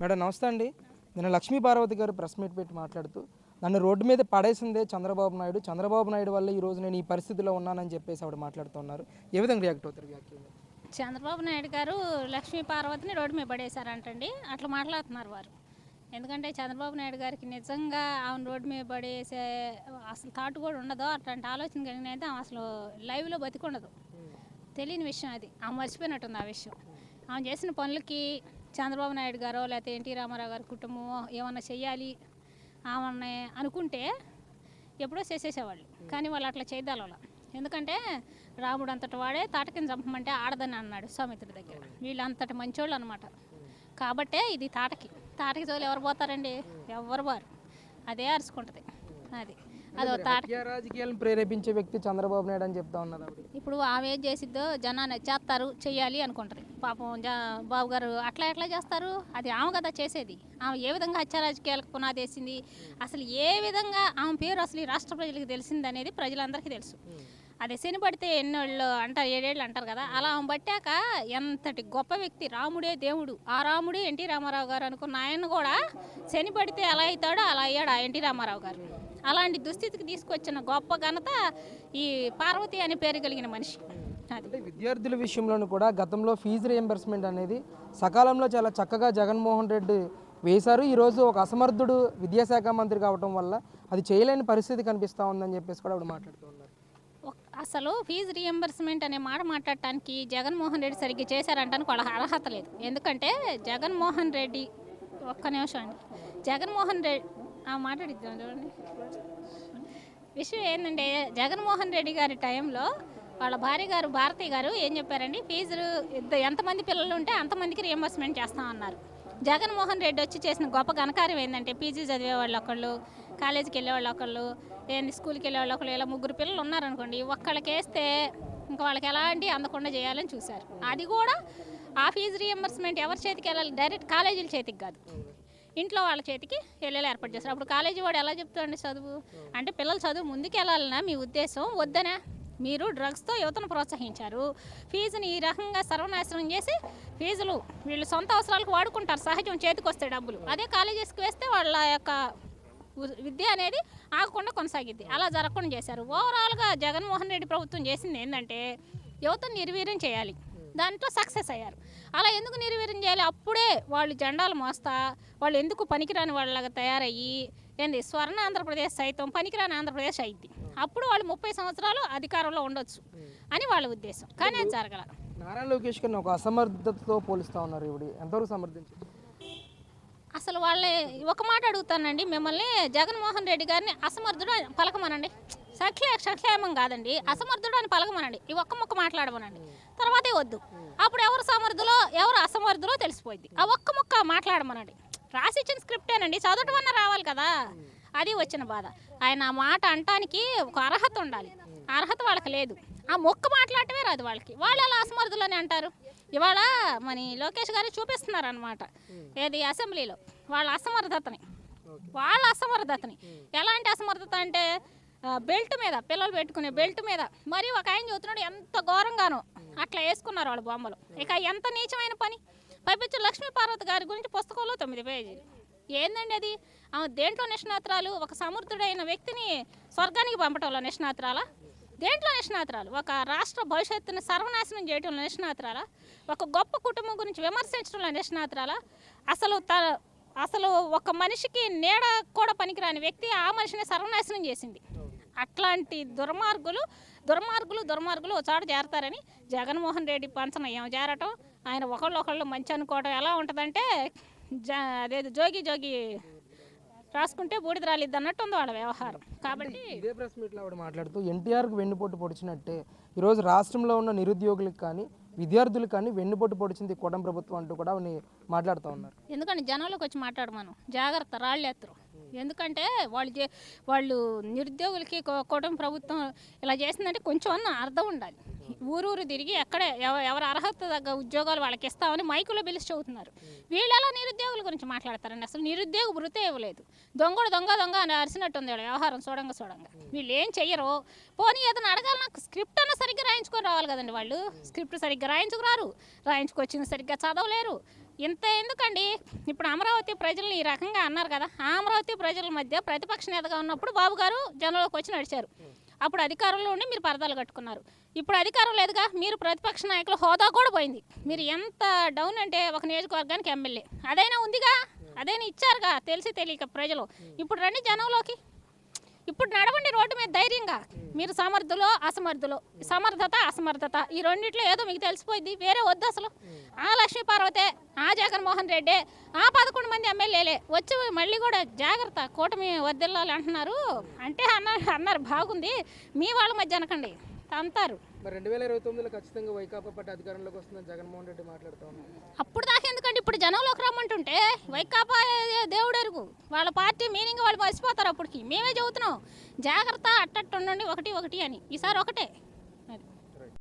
Madam నమస్తే అండి. నిన్న లక్ష్మీ పార్వతి గారు ప్రెస్ మీట్ పెట్టి మాట్లాడుతూ నన్ను రోడ్డు మీద పడేసిందే చంద్రబాబు నాయుడు చంద్రబాబు నాయుడు వల్ల ఈ రోజు నేను ఈ పరిస్థితిలో ఉన్నానని చెప్పేసి ఆవిడ మాట్లాడుతున్నారు. ఏ విధంగా రియాక్ట్ అవుతారు వ్యాఖ్యలు? చంద్రబాబు నాయుడు గారు లక్ష్మీ పార్వతిని రోడ్డు మీద పడేశారంటండి. అట్లా మాట్లాడుతున్నారు వారు. ఎందుకంటే చంద్రబాబు నాయుడు గారికి నిజంగా ఆమె రోడ్డు మీద పడేసే అసలు థాట్ కూడా ఉండదు. అట్లాంటి ఆలోచన కలిగిన అయితే ఆమె అసలు లైవ్లో బతికుండదు. తెలియని విషయం అది. ఆమె మర్చిపోయినట్టుంది ఆ విషయం. ఆమె చేసిన పనులకి చంద్రబాబు నాయుడు గారో లేకపోతే ఎన్టీ రామారావు గారి కుటుంబమో ఏమన్నా చెయ్యాలి ఆమె అనుకుంటే ఎప్పుడో చేసేసేవాళ్ళు. కానీ వాళ్ళు అట్లా చేద్దాలి వాళ్ళ ఎందుకంటే రాముడు అంతటి వాడే తాటకిని చంపమంటే ఆడదని అన్నాడు సౌమిత్రుడి దగ్గర. వీళ్ళు అంతటి మంచోళ్ళు అనమాట కాబట్టే ఇది తాటకి. తాటకి జోలు ఎవరు పోతారండి? ఎవరు బారు అదే అరుచుకుంటుంది అది. అదో తాట రాజకీయ రాజకీయాలను ప్రేరేపించే వ్యక్తి చంద్రబాబు నాయుడు అని చెప్తా ఉన్నారు ఇప్పుడు ఆమె ఏం చేసిద్దో జనాన్ని చేస్తారు చెయ్యాలి అనుకుంటుంది. పాపం బాబు గారు అట్లా ఎట్లా చేస్తారు? అది ఆమె కదా చేసేది. ఆమె ఏ విధంగా హత్య రాజకీయాలకు పునాది వేసింది? అసలు ఏ విధంగా ఆమె పేరు అసలు ఈ రాష్ట్ర ప్రజలకు తెలిసింది అనేది ప్రజలందరికీ తెలుసు. అది శని పడితే ఎన్నోళ్ళు అంటారు ఏడేళ్ళు అంటారు కదా అలా ఆమె పట్టాక ఎంతటి గొప్ప వ్యక్తి రాముడే దేవుడు. ఆ రాముడే ఎన్టీ రామారావు గారు అనుకున్న ఆయన కూడా శని పడితే ఎలా అవుతాడో అలా అయ్యాడు ఆ ఎన్టీ రామారావు గారు. అలాంటి దుస్థితికి తీసుకొచ్చిన గొప్ప ఘనత ఈ పార్వతి అనే పేరు కలిగిన మనిషి. అంటే విద్యార్థుల విషయంలోనూ కూడా గతంలో ఫీజు రియంబర్స్మెంట్ అనేది సకాలంలో చాలా చక్కగా జగన్మోహన్ రెడ్డి వేశారు. ఈరోజు ఒక అసమర్థుడు విద్యాశాఖ మంత్రి కావటం వల్ల అది చేయలేని పరిస్థితి కనిపిస్తూ ఉందని చెప్పేసి కూడా ఆవిడ మాట్లాడుతూ ఉన్నారు. అసలు ఫీజు రియంబర్స్మెంట్ అనే మాట మాట్లాడటానికి జగన్మోహన్ రెడ్డి సరిగ్గా చేశారంటానికి వాళ్ళ అర్హత లేదు. ఎందుకంటే జగన్మోహన్ రెడ్డి ఒక్క నిమిషం అండి. జగన్మోహన్ రెడ్డి మాట్లాడిద్దాం చూడండి. విషయం ఏంటంటే జగన్మోహన్ రెడ్డి గారి టైంలో వాళ్ళ భార్య గారు భారతి గారు ఏం చెప్పారండి? ఫీజులు ఇద్దరు ఎంతమంది పిల్లలు ఉంటే అంతమందికి రియంబర్స్మెంట్ చేస్తామన్నారు జగన్మోహన్ రెడ్డి వచ్చి చేసిన గొప్ప ఘనకార్యం ఏంటంటే పీజీ చదివే వాళ్ళు ఒకళ్ళు కాలేజీకి వెళ్ళే వాళ్ళు ఒకళ్ళు ఏంది స్కూల్కి వెళ్ళే వాళ్ళు ఒకళ్ళు ఇలా ముగ్గురు పిల్లలు ఉన్నారనుకోండి ఒక్కళ్ళకి వేస్తే ఇంకా వాళ్ళకి ఎలాంటి అందకుండా చేయాలని చూశారు. అది కూడా ఆ ఫీజు రియంబర్స్మెంట్ ఎవరి చేతికి వెళ్ళాలి? డైరెక్ట్ కాలేజీల చేతికి కాదు. ఇంట్లో వాళ్ళ చేతికి వెళ్ళేలా ఏర్పాటు చేస్తారు. అప్పుడు కాలేజీ వాడు ఎలా చెప్తాడండి చదువు? అంటే పిల్లలు చదువు ముందుకు వెళ్ళాలన్నా మీ ఉద్దేశం వద్దనా? మీరు డ్రగ్స్తో యువతను ప్రోత్సహించారు. ఫీజుని ఈ రకంగా సర్వనాశనం చేసి ఫీజులు వీళ్ళు సొంత అవసరాలకు వాడుకుంటారు. సహజం చేతికి వస్తే డబ్బులు. అదే కాలేజెస్కి వేస్తే వాళ్ళ యొక్క విద్య అనేది ఆగకుండా కొనసాగిద్ది. అలా జరగకుండా చేశారు. ఓవరాల్గా జగన్మోహన్ రెడ్డి ప్రభుత్వం చేసింది ఏంటంటే యువతను నిర్వీర్యం చేయాలి. దాంట్లో సక్సెస్ అయ్యారు. అలా ఎందుకు నిర్వీర్యం చేయాలి? అప్పుడే వాళ్ళు జెండాలు మోస్తా వాళ్ళు ఎందుకు పనికిరాని వాళ్ళలాగా తయారయ్యి ఏంది స్వర్ణ ఆంధ్రప్రదేశ్ సైతం పనికిరాని ఆంధ్రప్రదేశ్ అయింది. అప్పుడు వాళ్ళు ముప్పై సంవత్సరాలు అధికారంలో ఉండొచ్చు అని వాళ్ళ ఉద్దేశం. కానీ అది జరగల. నారా లోకేష్ గారిని ఒక అసమర్థతతో పోలిస్తూ ఉన్నారు ఇవిడి ఎంతవరకు సమర్థించారు అసలు వాళ్ళే ఒక మాట అడుగుతానండి మిమ్మల్ని జగన్మోహన్ రెడ్డి గారిని అసమర్థుడు పలకమనండి. సఖ్య సఖ్యామం కాదండి. అసమర్థుడు అని పలకమనండి. ఈ ఒక్క ముక్క మాట్లాడమనండి. తర్వాతే వద్దు. అప్పుడు ఎవరు సమర్థులో ఎవరు అసమర్థులో తెలిసిపోయింది ఆ ఒక్క ముక్క మాట్లాడమనండి. రాసిచ్చిన స్క్రిప్టేనండి. చదవటం అన్న రావాలి కదా. అది వచ్చిన బాధ. ఆయన ఆ మాట అంటానికి ఒక అర్హత ఉండాలి. అర్హత వాళ్ళకి లేదు. ఆ మొక్క మాట్లాడటమే రాదు వాళ్ళకి. వాళ్ళు ఎలా అసమర్థులు అని అంటారు? ఇవాళ మన లోకేష్ గారు చూపిస్తున్నారు అనమాట ఏది అసెంబ్లీలో. వాళ్ళ అసమర్థతని. వాళ్ళ అసమర్థతని. ఎలాంటి అసమర్థత అంటే బెల్ట్ మీద పిల్లలు పెట్టుకునే బెల్ట్ మీద. మరి ఒక ఆయన చూస్తున్నాడు ఎంత ఘోరంగానో. అట్లా వేసుకున్నారు వాళ్ళ బొమ్మలు. ఇక ఎంత నీచమైన పని. పైపించు లక్ష్మీ పార్వతి గారి గురించి పుస్తకంలో తొమ్మిది పేజీలు. ఏందండి అది? ఆమె దేంట్లో నిష్ణాత్రాలు? ఒక సమర్థుడైన వ్యక్తిని స్వర్గానికి పంపటంలో నిష్ణాతురాలా? దేంట్లో నిష్ణాత్రాలు? ఒక రాష్ట్ర భవిష్యత్తును సర్వనాశనం చేయటంలో నిష్ణాతురాలా? ఒక గొప్ప కుటుంబం గురించి విమర్శించడంలో నిష్ణాతురాలా? అసలు త అసలు ఒక మనిషికి నీడ కూడా పనికిరాని వ్యక్తి ఆ మనిషిని సర్వనాశనం చేసింది. అట్లాంటి దుర్మార్గులు దుర్మార్గులు దుర్మార్గులు ఒక చోట చేరతారని జగన్మోహన్ రెడ్డి పంచన ఏం చేరటం ఆయన ఒకళ్ళు ఒకళ్ళు మంచి అనుకోవటం ఎలా ఉంటుందంటే జ అదేదో జోగి జోగి రాసుకుంటే బూడిద రాలిద్ది అన్నట్టు ఉంది వాళ్ళ వ్యవహారం. కాబట్టి ఇదే ప్రెస్ మీట్లో ఆవిడ మాట్లాడుతూ ఎన్టీఆర్కి వెన్నుపోటు పొడిచినట్టే. ఈరోజు రాష్ట్రంలో ఉన్న నిరుద్యోగులకు కానీ విద్యార్థులకు కానీ వెన్నుపోటు పొడిచింది కూటమి ప్రభుత్వం అంటూ కూడా మాట్లాడుతూ ఉన్నారు. ఎందుకంటే జనంలోకి వచ్చి మాట్లాడమను జాగ్రత్త రాళ్ళు ఎత్తరు. ఎందుకంటే వాళ్ళు వాళ్ళు నిరుద్యోగులకి కూ- కూటమి ప్రభుత్వం ఇలా చేసిందంటే కొంచెం అన్న అర్థం ఉండాలి. ఊరూరు తిరిగి ఎక్కడ ఎవరు ఎవరి అర్హత తగ్గ ఉద్యోగాలు వాళ్ళకి ఇస్తామని మైకులో పిలిచి చదువుతున్నారు వీళ్ళు ఎలా నిరుద్యోగుల గురించి మాట్లాడతారండి? అసలు నిరుద్యోగ వృతే ఇవ్వలేదు. దొంగడు దొంగ దొంగ అని అరిసినట్టుంది వీళ్ళ వ్యవహారం చూడంగా చూడంగా. వీళ్ళు ఏం చెయ్యరు? పోనీ ఏదైనా అడగాలి నాకు స్క్రిప్ట్ అన్న సరిగ్గా రాయించుకొని రావాలి కదండి వాళ్ళు. స్క్రిప్ట్ సరిగ్గా రాయించుకురారు రాయించుకొచ్చింది సరిగ్గా చదవలేరు. ఇంత ఎందుకండి? ఇప్పుడు అమరావతి ప్రజలు ఈ రకంగా అన్నారు కదా అమరావతి ప్రజల మధ్య ప్రతిపక్ష నేతగా ఉన్నప్పుడు బాబు గారు జనంలోకి వచ్చి నడిచారు. అప్పుడు అధికారంలో ఉండి మీరు పరదాలు కట్టుకున్నారు. ఇప్పుడు అధికారం లేదుగా మీరు ప్రతిపక్ష నాయకుల హోదా కూడా పోయింది. మీరు ఎంత డౌన్ అంటే ఒక నియోజకవర్గానికి ఎమ్మెల్యే. అదైనా ఉందిగా? అదైనా ఇచ్చారుగా? తెలిసి తెలియక ప్రజలు. ఇప్పుడు రండి జనంలోకి. ఇప్పుడు నడవండి రోడ్డు మీద ధైర్యంగా. మీరు సమర్థులో అసమర్థులో. సమర్థత అసమర్థత. ఈ రెండిట్లో ఏదో మీకు తెలిసిపోయింది వేరే వద్దు అసలు. ఆ లక్ష్మీ పార్వతే ఆ జగన్మోహన్ రెడ్డి ఆ పదకొండు మంది ఎమ్మెల్యేలే. వచ్చి మళ్ళీ కూడా జాగ్రత్త కూటమి వద్దెళ్ళాలి అంటున్నారు. అంటే అన్నారు అన్నారు బాగుంది. మీ వాళ్ళ మధ్య అనకండి. తంతారు. మరి రెండు వేల ఇరవై తొమ్మిదిలో ఖచ్చితంగా వైకాపా పార్టీ అధికారంలోకి వస్తుందని జగన్మోహన్ రెడ్డి మాట్లాడుతూ ఉన్నారు. అప్పుడు దాకా ఎందుకంటే ఇప్పుడు జనంలోకి రమ్మంటుంటే వైకాపా దేవుడు ఎరుగు వాళ్ళ పార్టీ మీనింగ్ వాళ్ళు మర్చిపోతారు అప్పటికి. మేమే చెబుతున్నాం జాగ్రత్త అట్టట్టు ఉండండి ఒకటి ఒకటి అని. ఈసారి ఒకటే.